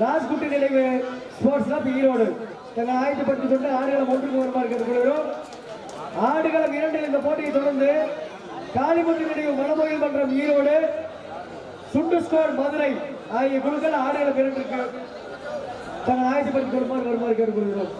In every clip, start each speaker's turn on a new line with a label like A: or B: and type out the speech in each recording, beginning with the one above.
A: ராஜ்குட்டி நிலைவு sports club Erode. தங்கள் ஆயத்தப்படுத்திக் கொண்டு ஆடுகளம் ஒன்றுக்கு வருமாறு கேட்டுக்கொள்கிறோம் ஆடுகளம் இரண்டில் இந்த போட்டியை தொடர்ந்து காளிமுத்து நினைவு மனமோயில் மன்றம் ஈரோடு. சுண்டு ஸ்கோர் மதுரை ஆகிய குழுக்கள் ஆடுகளம் இரண்டிற்கு தங்கள் ஆயத்தப்படுத்திக் கொள்ளுமாறு வருமாறு கேட்டுக்கொள்கிறோம்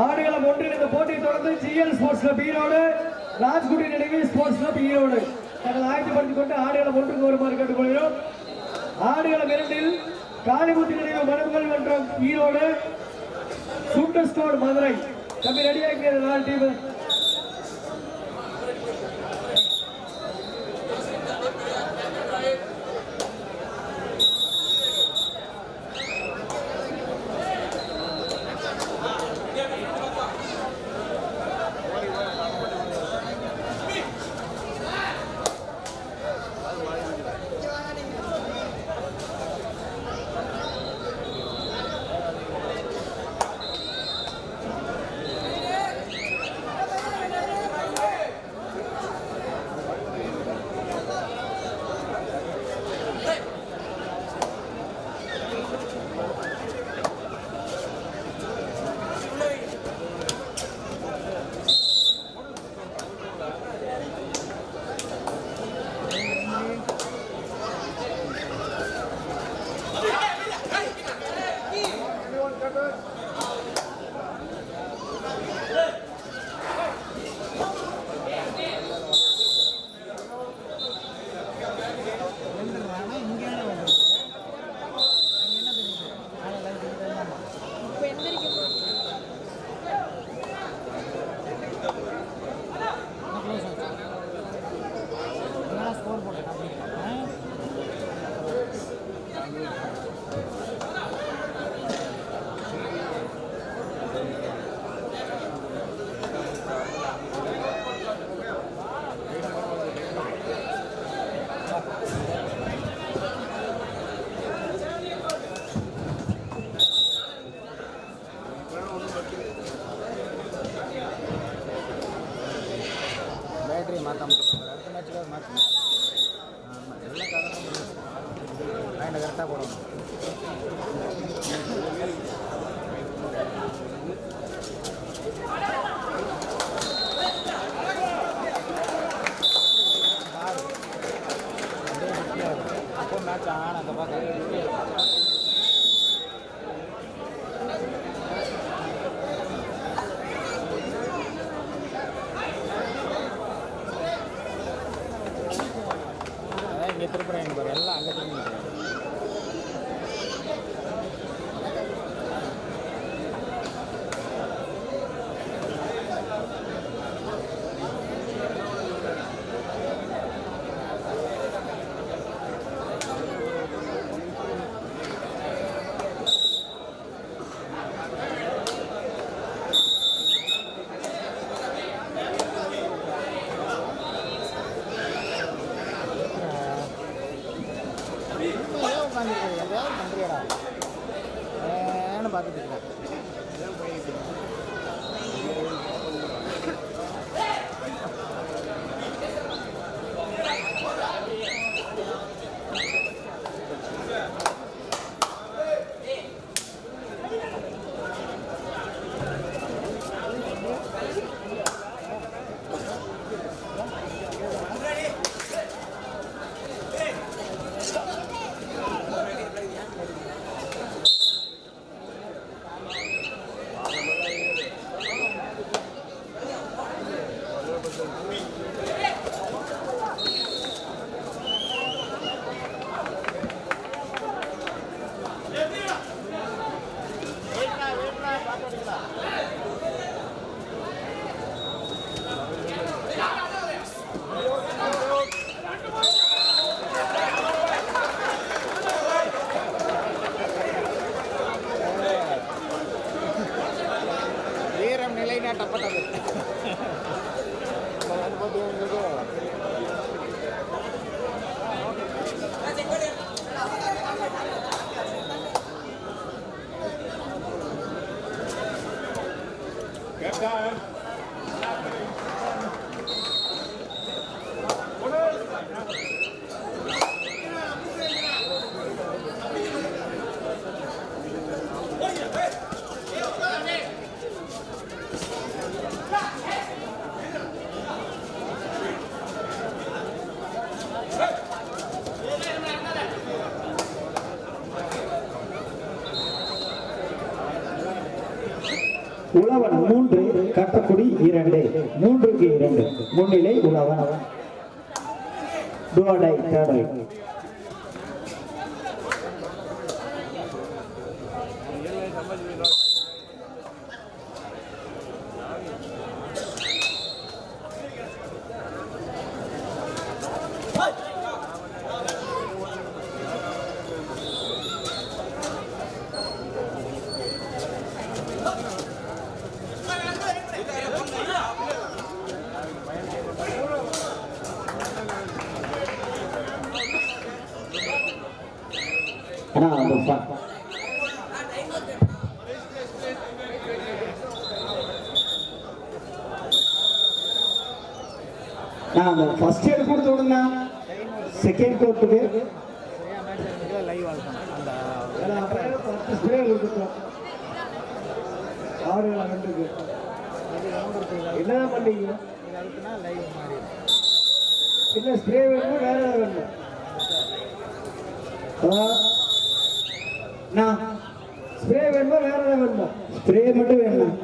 A: ஆடுகளம் ஒன்றில் இந்த போட்டியை தொடர்ந்து GL sports club Erode Rajkudi நினைவு ஸ்போர்ட்ஸ் கிளப் ஈரோடு. தங்கள் ஆயத்தப்படுத்திக் கொண்டு ஆடுகளை ஒன்றுக்கு வருமாறு கேட்டுக்கொள்கிறோம் ஆடுகளம் இரண்டில் காளிமுத்து நினைவு மனங்கள் மன்றம் ஈரோடு சூப்பர் மதுரை. தம்பி ரெடியாக நாலு டீம்
B: அதான் இங்கே எல்லாம் அங்கே திரும்பி ま
C: タブ。கட்டக்குடி இரண்டு மூன்றுக்கு இரண்டு. முன்னிலை உழவன் டோடை தேடை ஆனா அந்த ஃப- நான் அந்த ஃபர்ஸ்ட் எய்ட் கொடுத்து விடுங்க செகண்ட் கோர்ட்டுக்கு
B: சரியா மேட்ச் இருந்தது லைவ் ஆகணும் அந்த
A: பத்து ஸ்ப்ரே கொடுத்துட்டோம் ஆடுகளை ரெண்டுக்கு
B: இது
A: என்னதான் பண்ணீங்க? என்ன ஸ்ப்ரே வேணுமா வேற ஏதாவது வேணுமா? ஆ, ஸ்ப்ரே வேணுமா வேற ஏதாவது வேணுமா?
C: ஸ்ப்ரே மட்டும் வேணும்?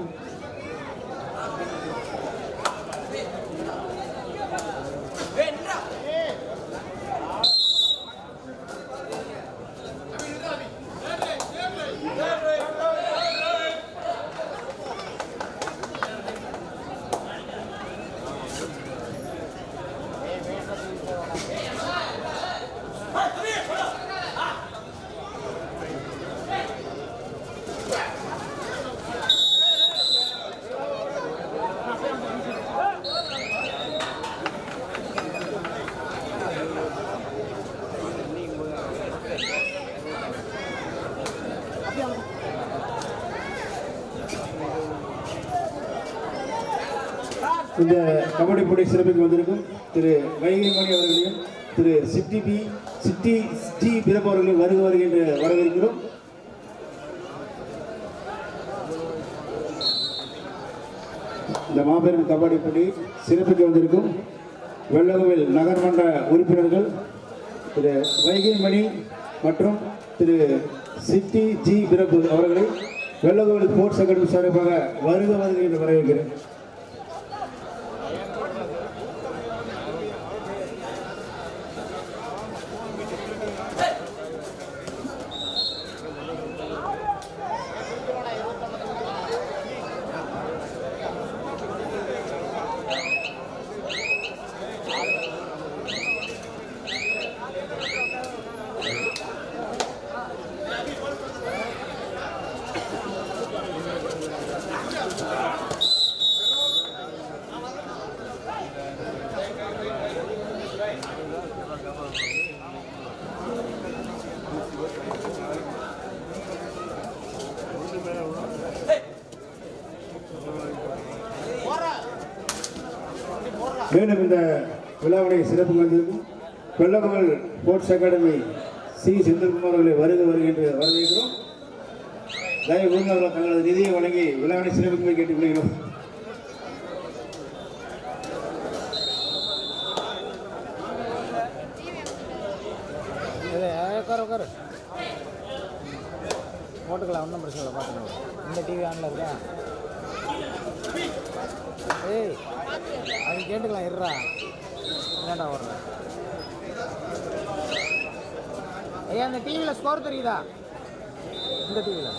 D: இந்த கபடி போட்டி சிறப்புக்கு வந்திருக்கும் திரு வைகைமணி அவர்களையும் திரு சிட்டி பி சிட்டி டி பிறப்பு அவர்களையும் வருக வருக என்று வரவேற்கிறோம். இந்த மாபெரும் கபடி போட்டி சிறப்புக்கு வந்திருக்கும் வெள்ளகோவில் நகர்மன்ற உறுப்பினர்கள் திரு வைகைமணி மற்றும் திரு சிட்டி ஜி பிறப்பு அவர்களை வெள்ளகோவில் ஸ்போர்ட்ஸ் அகாடமி சார்பாக வருக வருக என்று வரவேற்கிறேன். மேலும் இந்த விழாவுடைய சிறப்பு வந்திருக்கும் வெள்ளமகள் ஸ்போர்ட்ஸ் அகாடமி சி. செந்தில்குமார் அவர்களை வருக வருகின்ற வரவேற்கிறோம். தயவு கூர்ந்து அவர்கள் தங்களது நிதியை வழங்கி விழாவினை சிறப்புக்கு கேட்டுக்கொள்கிறோம்.
B: இது உட்காரு உட்காரு. போட்டுக்கலாம் ஒன்றும் பிரச்சனை இல்லை பார்த்துக்கலாம். இந்த டிவி ஆனில் இருக்கா? ஏய் அது கேட்டுக்கலாம் இருறா என்னடா வர்ற ஐயா இந்த டிவியில் ஸ்கோர் தெரியுதா? இந்த டிவியில்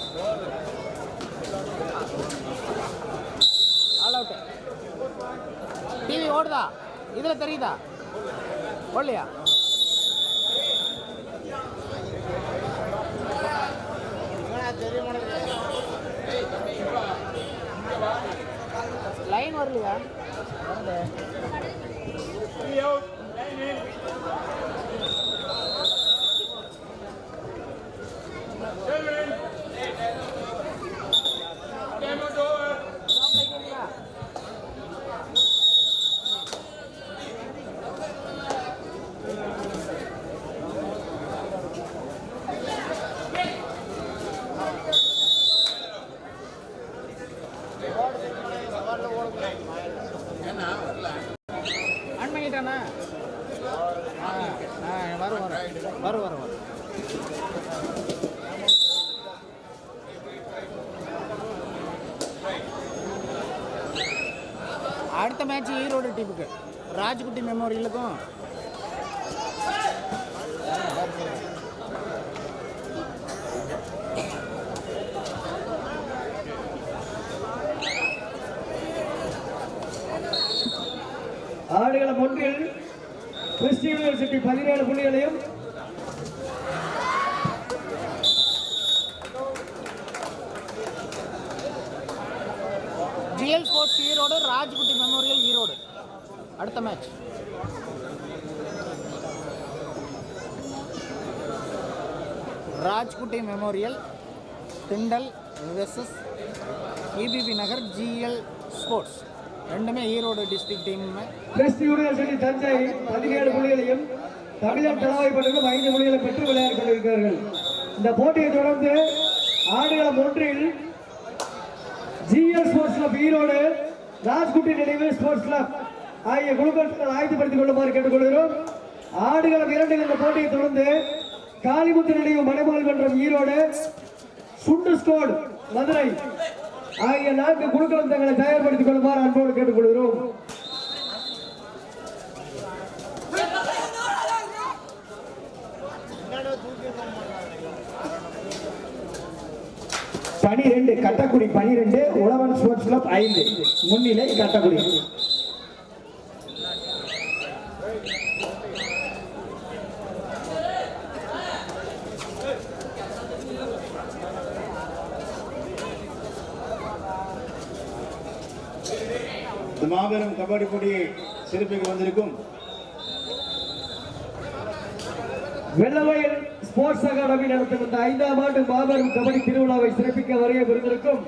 B: ஆல் அவுட்டு டிவி ஓடுதா? இதில் தெரியுதா? ஓடலையா வரலையா வரல ஆன் பண்ணிட்டானா ஆ ஆ வரும் வரும் வரும் வரும் வரும் அடுத்த மேட்ச் ஈரோடு டீமுக்கு ராஜ்குட்டி மெமோரியலுக்கும்
A: ஆடுகளம் ஒன்றில் கிறிஸ்டி யூனிவர்சிட்டி பதினேழு புள்ளிகளையும்
B: GL sports Erode Rajkutty memorial Erode அடுத்த மேட்ச் கோட்டை memorial Thindal versus EPP Nagar GL sports ரெண்டுமே Erode district team
A: Christy university Thanjai பதினேழு புள்ளிகளையும் தமிழர் தலாவை பட்டணம் ஐந்து புள்ளிகளை பெற்று விளையாடி கொண்டிருக்கிறார்கள். இந்த போட்டியை தொடர்ந்து ஆடுகளம் ஒன்றில் GL sports club Erode Rajkutty நினைவு ஸ்போர்ட்ஸ் கிளப் ஆகிய குழுக்கள் ஆயத்தப்படுத்திக் கொள்ளுமாறு கேட்டுக்கொள்கிறோம் ஆடுகளம் இரண்டில் இந்த போட்டியை தொடர்ந்து காளிமுத்து நினைவு மலைமால் மன்றம் ஈரோடு. சுண்டு ஸ்கோடு மதுரை. ஆகிய நான்கு குழுக்களும் தங்களை தயார்படுத்திக் கொள்ளுமாறு அன்போடு கேட்டுக்கொள்கிறோம்.
E: பனிரெண்டு கட்டக்குடி பனிரெண்டு உழவன் ஸ்போர்ட்ஸ் கிளப் ஐந்து. முன்னிலை கட்டக்குடி
D: இந்த மாபெரும் கபடி போட்டியை வந்திருக்கும்.
A: வெள்ளவயல் ஸ்போர்ட்ஸ் அகாடமி நடத்தும் இந்த ஐந்தாம் ஆண்டு மாபெரும் கபடி திருவிழாவை சிறப்பிக்க வருகை புரிந்திருக்கும்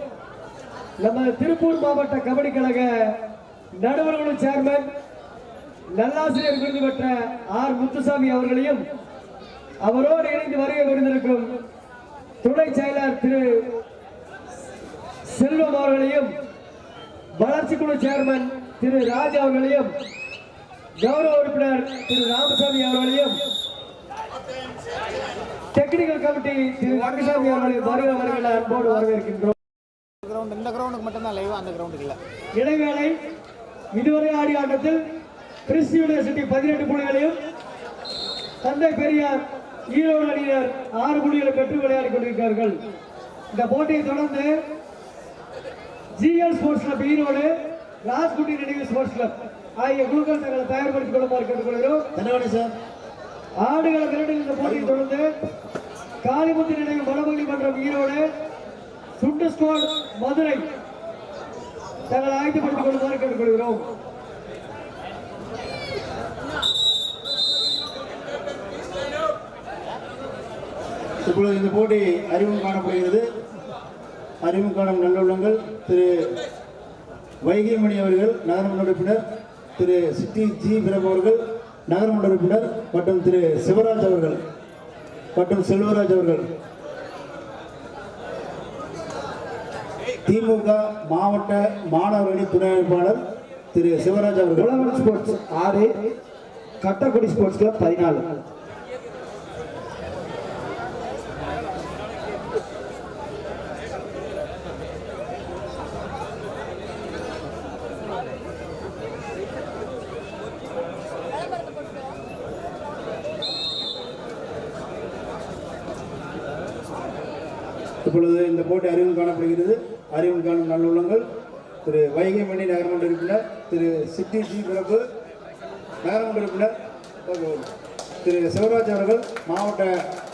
A: நமது திருப்பூர் மாவட்ட கபடி கழக நடுவர்களும் சேர்மன் நல்லாசிரியர் விருது பெற்ற ஆர். முத்துசாமி அவர்களையும் அவரோடு இணைந்து வருகை புரிந்திருக்கும் துணை செயலர் திரு செல்வம் அவர்களையும் வளர்ச்சி குழு சேர்மன் திரு ராஜ் அவர்களையும் கௌரவ உறுப்பினர் திரு ராமசாமி அவர்களையும் டெக்னிக்கல் கமிட்டி திரு ரங்கசாமி அவர்களையும் வருக வருகிற அன்போடு வரவேற்கின்றோம்.
B: கிரவுண்ட் இந்த கிரவுண்டுக்கு மட்டும்தான் லைவ் அந்த கிரவுண்டுக்கு இல்லை.
A: இடைவேளை இதுவரை ஆடிய ஆட்டத்தில் கிறிஸ்டி யூனிவர்சிட்டி பதினெட்டு புள்ளிகளையும் தந்தை பெரியார் ஈரோடு அணியினர் ஆறு புள்ளிகளை பெற்று விளையாடி கொண்டிருக்கிறார்கள். இந்த போட்டியை தொடர்ந்து GL sports club Erode Rajkutty நினைவு ஸ்போர்ட்ஸ் கிளப். ஆகிய குழுக்கள் தங்களை தயார்படுத்திக் கொள்ளுமாறு கேட்டுக்கொள்கிறோம்.
D: தனவாணி சார்.
A: ஆடுகள இரண்டில் இந்த போட்டியை தொடர்ந்து காளிமுத்து நினைவு வடமொழி மன்றம் ஈரோடு சுண்டு ஸ்கோர் மதுரை தங்களை ஆயத்தப்படுத்திக் கொள்ளுமாறு கேட்டுக்கொள்கிறோம்.
D: இப்பொழுது இந்த போட்டி அறிமுகம் காணப்படுகிறது. அறிமுகம் காணும் நல்லுள்ளங்கள் திரு வைகைமணி அவர்கள் நகரமன்ற உறுப்பினர் திரு சிட்டி ஜி பிரபு அவர்கள் நகரமன்ற உறுப்பினர் மற்றும் திரு சிவராஜ் அவர்கள் மற்றும் செல்வராஜ் அவர்கள். திமுக மாவட்ட மாணவர் துணை அமைப்பாளர் திரு சிவராஜ் அவர்கள்.
E: ஸ்போர்ட்ஸ் ஆறு கட்டக்குடி ஸ்போர்ட்ஸ் கிளப் பதினாலு.
D: இப்பொழுது இந்த போட்டி அறிவில் காணப்படுகிறது. அறிவில் காணும் நல்லுள்ளங்கள் திரு வைகைமணி நகரமன்ற உறுப்பினர் திரு சிட்டி ஜி பிறப்பு நகரமன்ற உறுப்பினர் திரு சிவராஜ் அவர்கள் மாவட்ட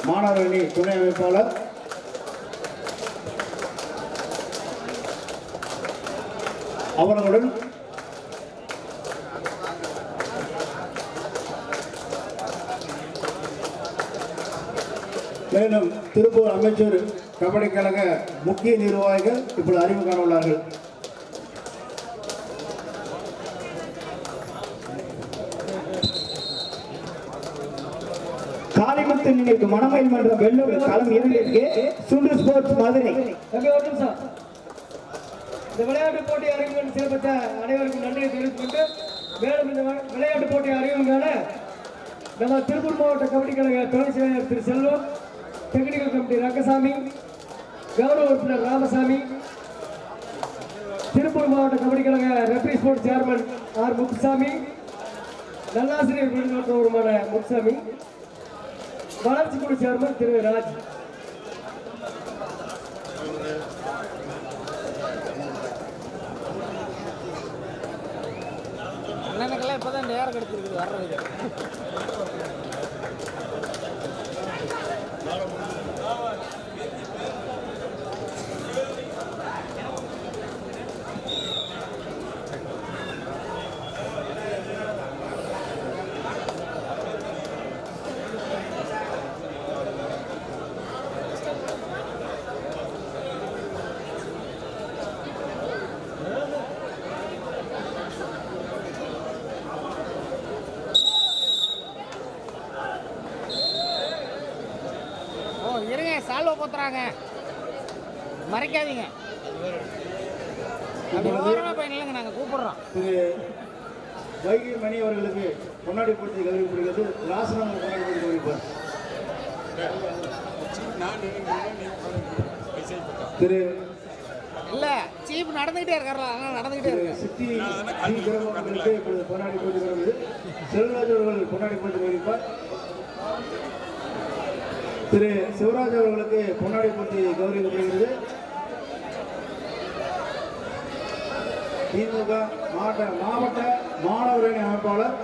D: மாணவர் அணி துணை அமைப்பாளர். அவர்களுடன் மேலும் திருப்பூர் அமைச்சர் கபடி கழக முக்கிய நிர்வாகிகள் இப்பொழுது அறிமுகம் உள்ளார்கள்.
E: காளிமுத்து நினைவு மணமயில் மன்றம் வெள்ளூர் களம் இரண்டிற்கு சுண்டு ஸ்போர்ட்ஸ் மதுரை.
A: இந்த விளையாட்டு போட்டி அறிமுகம் சிறப்பித்த அனைவருக்கும் நன்றியை தெரிவித்துக் கொண்டு மேலும் இந்த விளையாட்டு போட்டி அறிமுகமான நம்ம திருப்பூர் மாவட்ட கபடி கழக துணை செயலர் திரு செல்வம் டெக்னிக்கல் கமிட்டி ரங்கசாமி கௌரவ உறுப்பினர் ராமசாமி. திருப்பூர் மாவட்ட கபடி கழக referee sport chairman R Muthusamy. நல்லாசிரியர் விருதுமான முத்துசாமி. வளர்ச்சி குழு சேர்மன் திரு ராஜ்.
B: அண்ணனுக்கெல்லாம் இப்போ தான் நேரம் கிடைச்சிருக்கு வர்றதுக்கு. சால்வை போத்துறாங்க மறைக்காதீங்க. அப்படி ஓரமாக போய் நில்லுங்க நாங்கள் கூப்பிடுறோம்.
D: வைகை மணி அவர்களுக்கு பொன்னாடி போட்டி கௌரவிக்கப்படுகிறது ராசனம் பொன்னாடி போட்டி கௌரவிப்பார் திரு
B: இல்லை சீப் நடந்துக்கிட்டே இருக்கார்ல அதனால் நடந்துக்கிட்டே
D: திரு
B: இருக்கு.
D: சித்தி ஜி கிரகம் பொன்னாடி போட்டி கௌரவிது செல்வராஜ் அவர்கள் பொன்னாடி போட்டி கௌரவிப்பார் திரு சிவராஜ் அவர்களுக்கு பொன்னாடி போட்டி கௌரவிக்கப்படுகிறது திமுக மாவட்ட மாவட்ட மாணவரணி அமைப்பாளர்.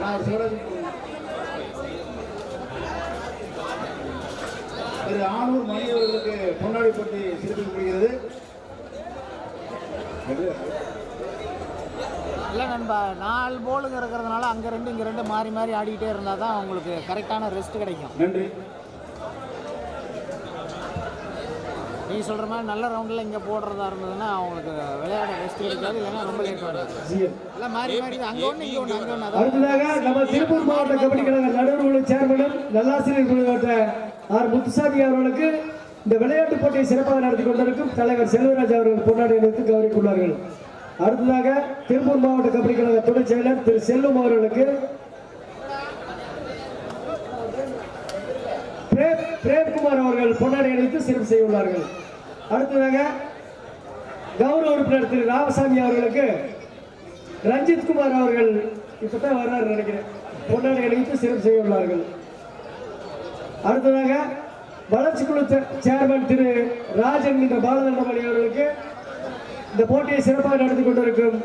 D: நான் சிவராஜ் திரு ஆனூர் மணி அவர்களுக்கு பொன்னாடி போட்டி சிறப்பிக்கப்படுகிறது.
B: இல்லை நண்பா நாலு போலுங்க இருக்கிறதுனால அங்கே ரெண்டு இங்கே ரெண்டு மாறி மாறி ஆடிக்கிட்டே இருந்தால் தான் உங்களுக்கு கரெக்டான ரெஸ்ட் கிடைக்கும்.
D: நன்றி.
B: நீ சொல்கிற மாதிரி நல்ல ரவுண்டில் இங்கே போடுறதா இருந்ததுன்னா அவங்களுக்கு விளையாட ரெஸ்ட் கிடைக்காது இல்லைன்னா ரொம்ப லேட்
A: ஜிஎம்.
B: எல்லாம் மாறி மாறி அங்கே ஒன்று இங்கே ஒன்று அங்கே ஒன்று
A: அடுத்ததாக நம்ம திருப்பூர் மாவட்ட கபடி கழக நடுவர்குழு சேர்மனும் நல்லாசிரியர் குழுவற்ற ஆர் முத்துசாமி அவர்களுக்கு இந்த விளையாட்டு போட்டியை சிறப்பாக நடத்தி கொண்டிருக்கும் தலைவர் செல்வராஜ் அவர்கள் அணிவித்து கௌரவித்துள்ளார்கள் அடுத்ததாக திருப்பூர் மாவட்ட கபடி கழக துணை செயலர் திரு செல்லும் அவர்களுக்கு பிரேம் பிரேம்குமார் அவர்கள் பொன்னாடி அணிவித்து சிறப்பு செய்ய உள்ளார்கள் அடுத்ததாக கௌரவ உறுப்பினர் திரு ராமசாமி அவர்களுக்கு ரஞ்சித் குமார் அவர்கள் இப்பதான் வர்றாரு நினைக்கிறேன். பொன்னாடி அணிவித்து சிறப்பு செய்ய உள்ளார்கள் அடுத்ததாக வளர்ச்சி குழு சேர்மன் திரு ராஜன் என்ற பாலதண்டமணி அவர்களுக்கு இந்த போட்டியை சிறப்பாக நடத்தி கொண்டிருக்கும்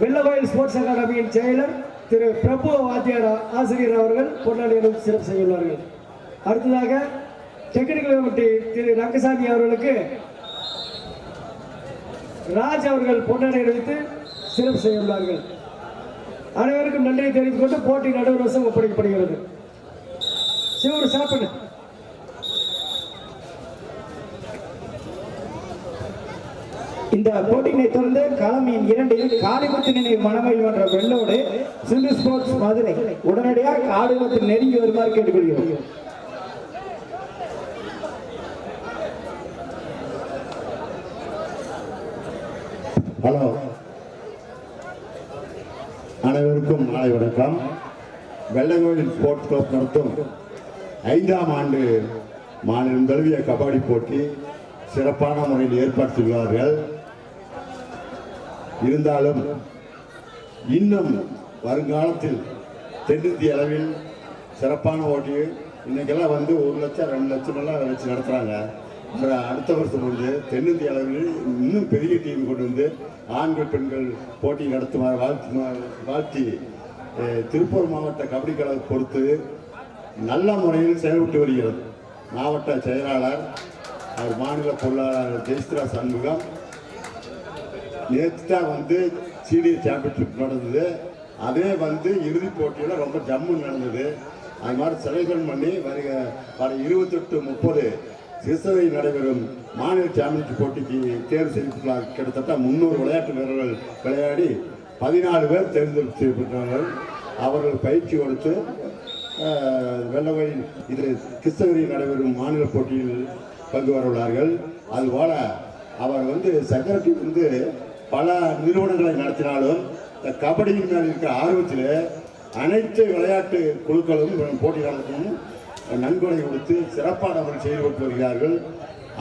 A: வெள்ளவாயில் ஸ்போர்ட்ஸ் அகாடமியின் செயலர் திரு பிரபு வாத்தியார் ஆசிரியர் அவர்கள் பொன்னாடி சிறப்பு செய்ய உள்ளார்கள் அடுத்ததாக டெக்னிக்கல் கமிட்டி திரு ரங்கசாமி அவர்களுக்கு ராஜ் அவர்கள் பொன்னாடை அணிவித்து சிறப்பு செய்ய உள்ளார்கள் அனைவருக்கும் நன்றியை தெரிவித்துக் கொண்டு போட்டி நடுவர் வசம் ஒப்படைக்கப்படுகிறது. சிவரு சாப்பிடு.
E: இந்த போட்டியினை தொடர்ந்து களம் இரண்டில் காளிமுத்து நினைவு மணமயில் மன்ற வெள்ளோடு சிந்து ஸ்போர்ட்ஸ் மதுரை உடனடியாக ஆடுகளத்தில் நெருங்கி வருமாறு கேட்டுக்கொள்கிறோம்.
D: ஹலோ. அனைவருக்கும் மாலை வணக்கம். வெள்ளங்கோயில் ஸ்போர்ட்ஸ் கிளப் நடத்தும் ஐந்தாம் ஆண்டு மாநிலம் தழுவிய கபடி போட்டி சிறப்பான முறையில் ஏற்பாடு செய்வார்கள் இருந்தாலும் இன்னும் வருங்காலத்தில் தென்னிந்திய அளவில் சிறப்பான போட்டி இன்றைக்கெல்லாம் வந்து ஒரு லட்சம் ரெண்டு லட்சமெல்லாம் வச்சு நடத்துகிறாங்க அப்புறம் அடுத்த வருஷம் வந்து தென்னிந்திய அளவில் இன்னும் பெரிய டீம் கொண்டு வந்து ஆண்கள் பெண்கள் போட்டி நடத்துமாறு வாழ்த்து வாழ்த்தி திருப்பூர் மாவட்ட கபடி கழகம் பொறுத்து நல்ல முறையில் செயல்பட்டு வருகிறது. மாவட்ட செயலாளர் அவர் மாநில பொருளாளர் ஜெயஸ்திரா சண்முகம் நேற்று தான் வந்து சீனியர் சாம்பியன்ஷிப் நடந்தது. அதே வந்து இறுதிப் போட்டியில் ரொம்ப ஜம்மு நடந்தது. அது மாதிரி செலக்ஷன் பண்ணி வருக வர இருபத்தெட்டு முப்பது சிறுசபையில் நடைபெறும் மாநில சாம்பியன்ஷிப் போட்டிக்கு தேர்வு செய்யப்பட்டுள்ளார் கிட்டத்தட்ட முந்நூறு விளையாட்டு வீரர்கள் விளையாடி பதினாலு பேர் தேர்ந்தெடுப்பு செய்யப்பட்டார்கள். அவர்கள் பயிற்சி கொடுத்து அஹ், இது கிருஷ்ணகிரியில் நடைபெறும் மாநில போட்டியில் பங்கு வர உள்ளார்கள் அதுபோல் அவர் வந்து செக்ரட்டரி வந்து பல நிறுவனங்களை நடத்தினாலும் இந்த கபடியின் மேல் இருக்கிற ஆர்வத்தில் அனைத்து விளையாட்டு குழுக்களும் போட்டி நடத்தணும் நன்கொடை கொடுத்து சிறப்பாக அவர்கள் செயல்பட்டு வருகிறார்கள்.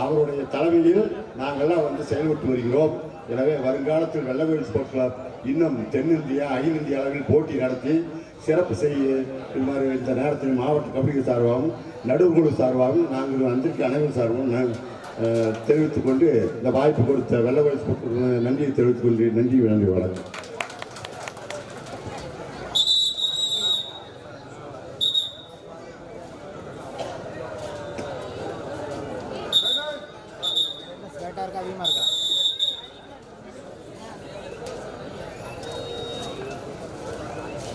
D: அவருடைய தலைமையில் நாங்கள்லாம் வந்து செயல்பட்டு வருகிறோம். எனவே வருங்காலத்தில் வெள்ளவேல் ஸ்போர்ட்ஸ் கிளப் இன்னும் தென்னிந்தியா அகில இந்திய அளவில் போட்டி நடத்தி சிறப்பு செய்ய இவ்வாறு இந்த நேரத்தில் மாவட்ட கபடி சார்பாகவும் நடுவுக்குழு சார்பாகவும் நாங்கள் வந்திருக்க அனைவரும் சார்பாகவும் நாங்கள் தெரிவித்துக்கொண்டு இந்த வாய்ப்பு கொடுத்த வெள்ளவேல் ஸ்போர்ட்ஸ் நன்றியை தெரிவித்துக் கொண்டு நன்றி நன்றி வணக்கம்.
B: அதிகமாக இருக்கா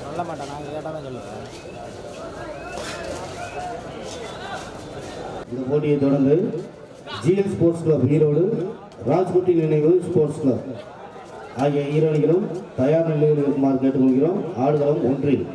B: சொல்ல மாட்டேன் நான் கேட்டால் தான் சொல்லுவேன்
E: இந்த போட்டியை தொடர்ந்து GL sports club Erode Rajkutty நினைவு ஸ்போர்ட்ஸ் கிளப். ஆகிய இரு தயார் நிலையில் இருக்குமாறு கேட்டுக்கொள்கிறோம். ஆடுகளம் ஒன்றில்.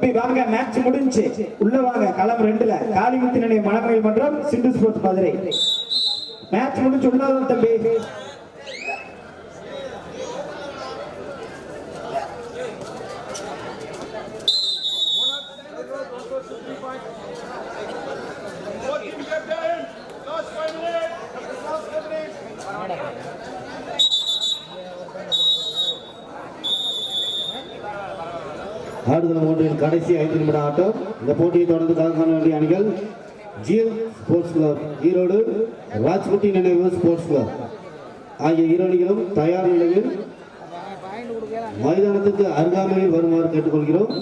E: தம்பி வாங்க மேட்ச் முடிஞ்சு. உள்ள வாங்க களம் ரெண்டுல. காளிமுத்து நிலைய மன்றம் சிந்து ஸ்போர்ட்ஸ் மதுரை மேட்ச் முடிஞ்சு உள்ளதான் தம்பி. ஆடுகளம் கடைசி ஐந்து நிமிட ஆட்டம். இந்த போட்டியை தொடர்ந்து கலந்து வேண்டிய அணிகள் GL sports club Erode Rajkutty நினைவு ஸ்போர்ட்ஸ் கிளப். ஆகிய இரு அணிகளும் தயார் நிலையில் மைதானத்துக்கு அருகாமையில் வருமாறு கேட்டுக்கொள்கிறோம்.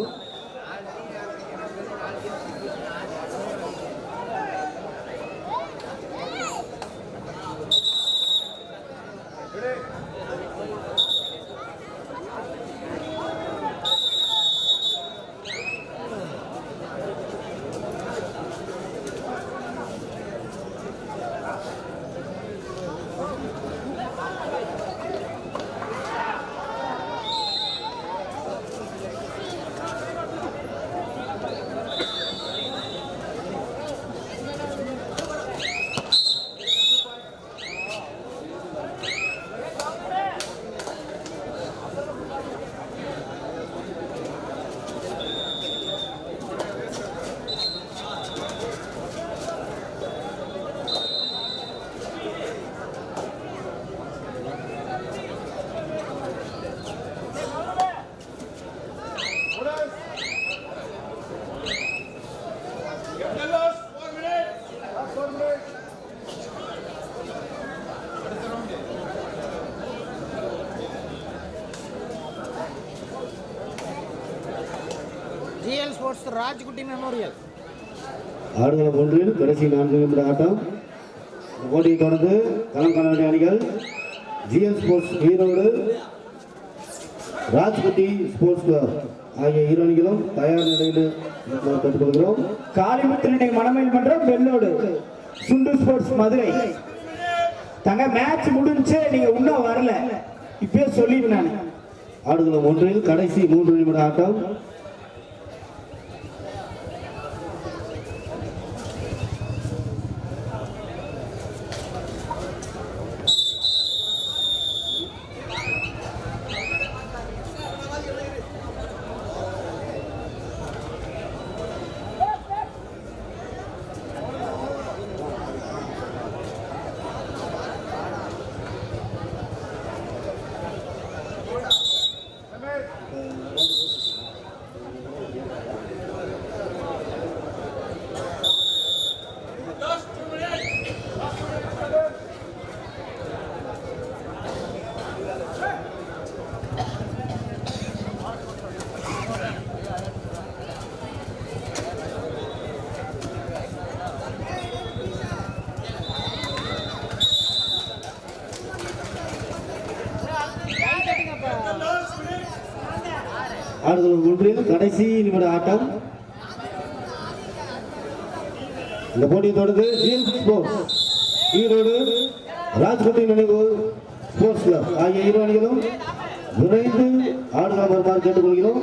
B: ராஜ்குட்டி மெமோரியல்
E: ஆடுகளம் ஒன்றில் கடைசி நான்கு நிமிட ஆட்டம். போட்டியை தொடர்ந்து களம் காண வேண்டிய அணிகள் GL sports Erode Rajkutty sports club ஆகிய இரு அணிகளும் தயார் நிலையில் இருக்குமாறு கேட்டுக்கொள்கிறோம்
C: காளிமுத்தினை மணமேல் மன்றம் வெள்ளோடு சுண்டு ஸ்போர்ட்ஸ் மதுரை. தங்க மேட்ச் முடிஞ்சு நீங்க இன்னும் வரல. இப்பயே சொல்லிடு நான்.
E: ஆடுகளம் ஒன்றில் கடைசி மூன்று நிமிட ஆட்டம் ஆடுகளம் ஒன்றில் கடைசி நிமிட ஆட்டம் இந்த போட்டியை தொடர்ந்து ஸ்போர்ட்ஸ் ஈரோடு ராஜ்கோட்டை நினைவு ஸ்போர்ட்ஸ் கிளப் ஆகிய இரு அணிகளும் விரைந்து ஆடுகளம் வருமாறு கேட்டுக்கொள்கிறோம்.